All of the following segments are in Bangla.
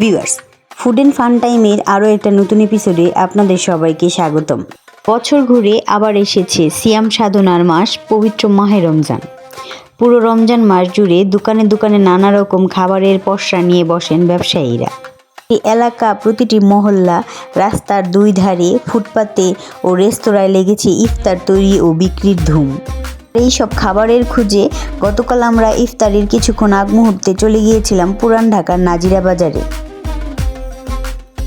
ভিউয়ার্স ফুড অ্যান্ড ফান টাইমের আরও একটা নতুন এপিসোডে আপনাদের সবাইকে স্বাগতম। বছর ঘুরে আবার এসেছে সিয়াম সাধনার মাস, পবিত্র মাহে রমজান। পুরো রমজান মাস জুড়ে দোকানে দোকানে নানা রকম খাবারের পসরা নিয়ে বসেন ব্যবসায়ীরা। এই এলাকা প্রতিটি মহল্লা রাস্তার দুই ধারে ফুটপাতে ও রেস্তোরাঁয় লেগেছে ইফতার তৈরি ও বিক্রির ধুম। এই সব খাবারের খুঁজে গতকাল আমরা ইফতারির কিছুক্ষণ আগ মুহূর্তে চলে গিয়েছিলাম পুরান ঢাকার নাজিরা বাজারে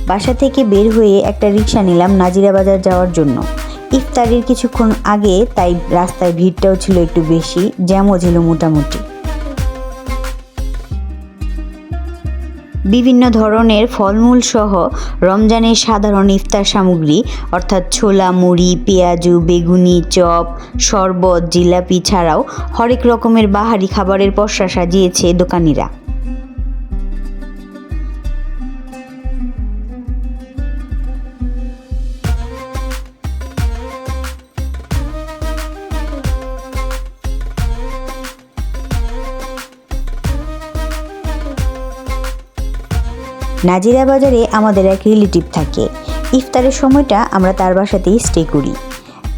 বাসা থেকে বের হয়ে একটা রিক্সা নিলাম নাজিরা বাজার যাওয়ার জন্য। ইফতারির কিছুক্ষণ আগে তাই রাস্তায় ভিড়টাও ছিল একটু বেশি, জ্যামও ছিল মোটামুটি। বিভিন্ন ধরনের ফলমূল সহ রমজানের সাধারণ ইফতার সামগ্রী, অর্থাৎ ছোলা, মুড়ি, পেঁয়াজু, বেগুনি, চপ, শরবত, জিলাপি ছাড়াও হরেক রকমের বাহারি খাবারের পসরা সাজিয়েছে দোকানিরা। নাজিরা বাজারে আমাদের এক রিলেটিভ থাকে। ইফতারের সময়টা আমরা তার বাসাতেই স্টে করি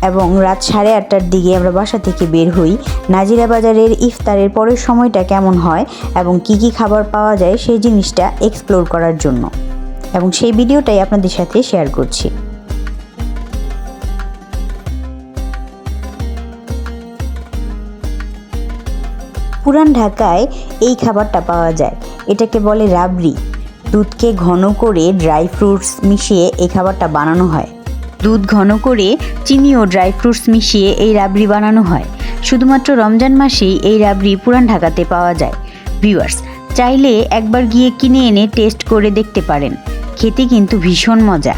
এবং রাত সাড়ে আটটার দিকে আমরা বাসা থেকে বের হই। নাজিরা বাজারের ইফতারের পরের সময়টা কেমন হয় এবং কি কি খাবার পাওয়া যায় সেই জিনিসটা এক্সপ্লোর করার জন্য। এবং সেই ভিডিওটাই আপনাদের সাথে শেয়ার করছি। পুরান ঢাকায় এই খাবারটা পাওয়া যায়। এটাকে বলে রাবড়ি। দুধকে ঘন করে ড্রাই ফ্রুটস মিশিয়ে এই খাবারটা বানানো হয়। দুধ ঘন করে চিনি ও ড্রাই ফ্রুটস মিশিয়ে এই রাবড়ি বানানো হয়। শুধুমাত্র রমজান মাসেই এই রাবড়ি পুরান ঢাকাতে পাওয়া যায়। ভিউয়ার্স, চাইলে একবার গিয়ে কিনে এনে টেস্ট করে দেখতে পারেন। খেতে কিন্তু ভীষণ মজা।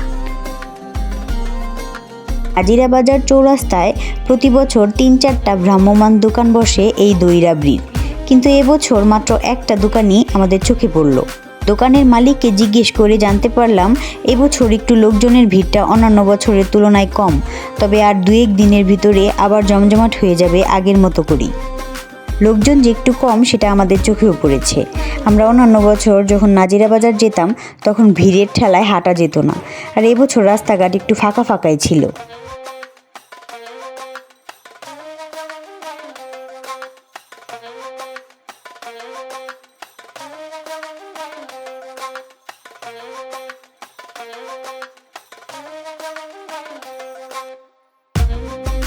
আজিরা বাজার চৌরাস্তায় প্রতি বছর তিন চারটা ভ্রাম্যমান দোকান বসে এই দই রাবড়ির কিন্তু এবছর মাত্র একটা দোকানই আমাদের চোখে পড়ল। দোকানের মালিককে জিজ্ঞেস করে জানতে পারলাম, এবছর একটু লোকজনের ভিড়টা অন্যান্য বছরের তুলনায় কম। তবে আর দু এক দিনের ভিতরে আবার জমজমাট হয়ে যাবে আগের মতো করেই। লোকজন যে একটু কম, সেটা আমাদের চোখেও পড়েছে। আমরা অন্যান্য বছর যখন নাজিরা বাজার যেতাম, তখন ভিড়ের ঠেলায় হাঁটা যেত না। আর এবছর রাস্তাঘাট একটু ফাঁকা ফাঁকাই ছিল।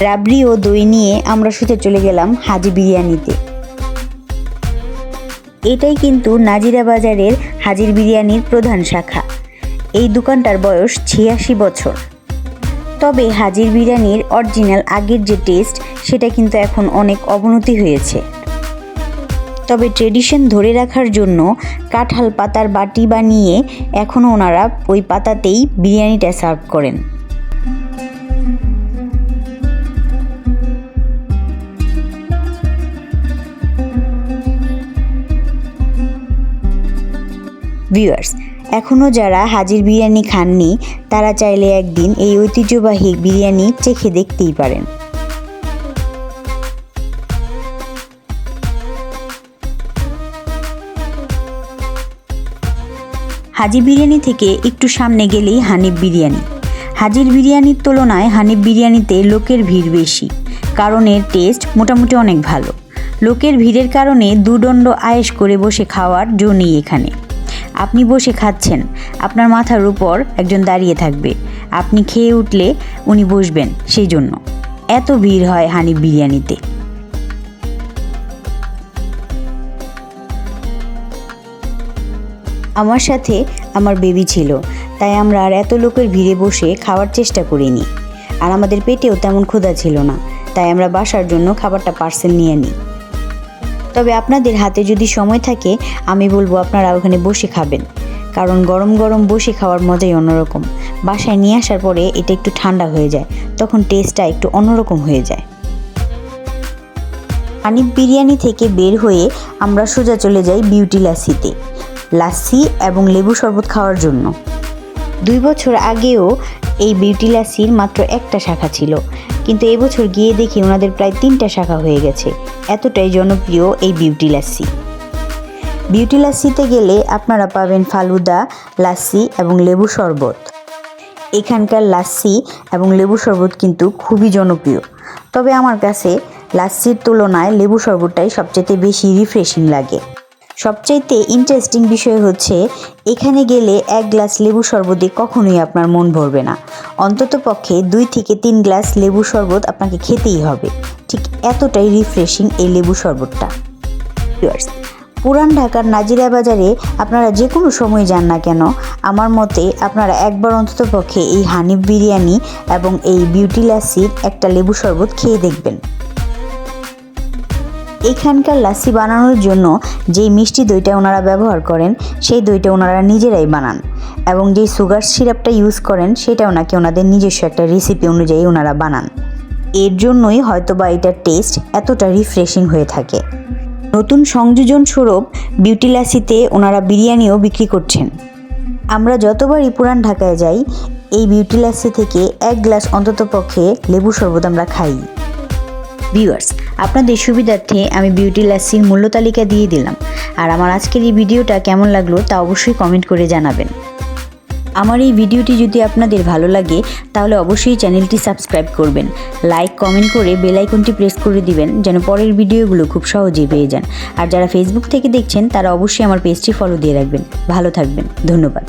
রাবড়ি ও দই নিয়ে আমরা শুতে চলে গেলাম হাজি বিরিয়ানিতে। এটাই কিন্তু নাজিরা বাজারের হাজির বিরিয়ানির প্রধান শাখা। এই দোকানটার বয়স ছিয়াশি বছর। তবে হাজির বিরিয়ানির অরিজিনাল আগের যে টেস্ট, সেটা কিন্তু এখন অনেক অবনতি হয়েছে। তবে ট্রেডিশন ধরে রাখার জন্য কাঁঠাল পাতার বাটি বানিয়ে এখনও ওনারা ওই পাতাতেই বিরিয়ানিটা সার্ভ করেন। ভিউয়ার্স এখনও যারা হাজির বিরিয়ানি খাননি, তারা চাইলে একদিন এই ঐতিহ্যবাহী বিরিয়ানি চেখে দেখতেই পারেন। হাজি বিরিয়ানি থেকে একটু সামনে গেলেই হানিফ বিরিয়ানি। হাজির বিরিয়ানির তুলনায় হানিফ বিরিয়ানিতে লোকের ভিড় বেশি, কারণ এর টেস্ট মোটামুটি অনেক ভালো। লোকের ভিড়ের কারণে দুদণ্ড আয়েস করে বসে খাওয়ার জো নেই এখানে। আপনি বসে খাচ্ছেন। আপনার মাথার উপর একজন দাঁড়িয়ে থাকবে। আপনি খেয়ে উঠলে উনি বসবেন সেই জন্য। এত ভিড় হয় হানিফ বিরিয়ানিতে। আমার সাথে আমার বেবি ছিল, তাই আমরা আর এত লোকের ভিড়ে বসে খাওয়ার চেষ্টা করিনি। আর আমাদের পেটেও তেমন ক্ষুধা ছিল না, তাই আমরা বাসার জন্য খাবারটা পার্সেল নিয়ে নিই। তবে আপনাদের হাতে যদি সময় থাকে, আমি বলব আপনারা ওখানে বসে খাবেন। কারণ গরম গরম বসে খাওয়ার মজাই অন্যরকম। বাসায় নিয়ে আসার পরে এটা একটু ঠান্ডা হয়ে যায়, তখন টেস্টটা একটু অন্যরকম হয়ে যায়। আনিফ বিরিয়ানি থেকে বের হয়ে আমরা সোজা চলে যাই বিউটি লাসিতে, লাসি এবং লেবু শরবত খাওয়ার জন্য। দুই বছর আগেও এই বিউটি লাসির মাত্র একটা শাখা ছিল। কিন্তু এবছর গিয়ে দেখি ওনাদের প্রায় তিনটা শাখা হয়ে গেছে। এতটাই জনপ্রিয় এই বিউটি লাসি বিউটি লাস্সিতে গেলে আপনারা পাবেন ফালুদা লাস্সি এবং লেবু শরবত। এখানকার লাস্সি এবং লেবু শরবত কিন্তু খুবই জনপ্রিয়। তবে আমার কাছে লাস্সির তুলনায় লেবু শরবতটাই সবচেয়ে বেশি রিফ্রেশিং লাগে। সবচাইতে ইন্টারেস্টিং বিষয় হচ্ছে, এখানে গেলে এক গ্লাস লেবু শরবতে কখনোই আপনার মন ভরবে না। অন্তত পক্ষে দুই থেকে তিন গ্লাস লেবু শরবত আপনাকে খেতেই হবে। ঠিক এতটাই রিফ্রেশিং এই লেবু শরবতটা। পুরান ঢাকার নাজিরা বাজারে আপনারা যে কোনো সময় যান না কেন, আমার মতে আপনারা একবার অন্তত পক্ষে এই হানিফ বিরিয়ানি এবং এই বিউটি লাসির একটা লেবু শরবত খেয়ে দেখবেন। এখানকার লাসি বানানোর জন্য যেই মিষ্টি দইটা ওনারা ব্যবহার করেন, সেই দইটা ওনারা নিজেরাই বানান। এবং যেই সুগার সিরাপটা ইউজ করেন, সেটাও নাকি ওনাদের নিজস্ব একটা রেসিপি অনুযায়ী ওনারা বানান। এর জন্যই হয়তোবা এটার টেস্ট এতটা রিফ্রেশিং হয়ে থাকে। নতুন সংযোজন স্বরূপ বিউটি লাসিতে ওনারা বিরিয়ানিও বিক্রি করছেন। আমরা যতবারই পুরান ঢাকায় যাই, এই বিউটি লাসি থেকে এক গ্লাস অন্তত পক্ষে লেবু শরবত আমরা খাই। ভিউয়ার্স আপনাদের সুবিধার্থে আমি বিউটি লাসির মূল্য তালিকা দিয়ে দিলাম। আর আমার আজকের এই ভিডিওটা কেমন লাগল তা অবশ্যই কমেন্ট করে জানাবেন। আমার এই ভিডিওটি যদি আপনাদের ভালো লাগে, তাহলে অবশ্যই চ্যানেলটি সাবস্ক্রাইব করবেন। লাইক কমেন্ট করে বেল আইকনটি প্রেস করে দিবেন, যেন পরের ভিডিওগুলো খুব সহজেই পেয়ে যান। আর যারা ফেসবুক থেকে দেখছেন, তারা অবশ্যই আমার পেজটি ফলো দিয়ে রাখবেন। ভালো থাকবেন। ধন্যবাদ।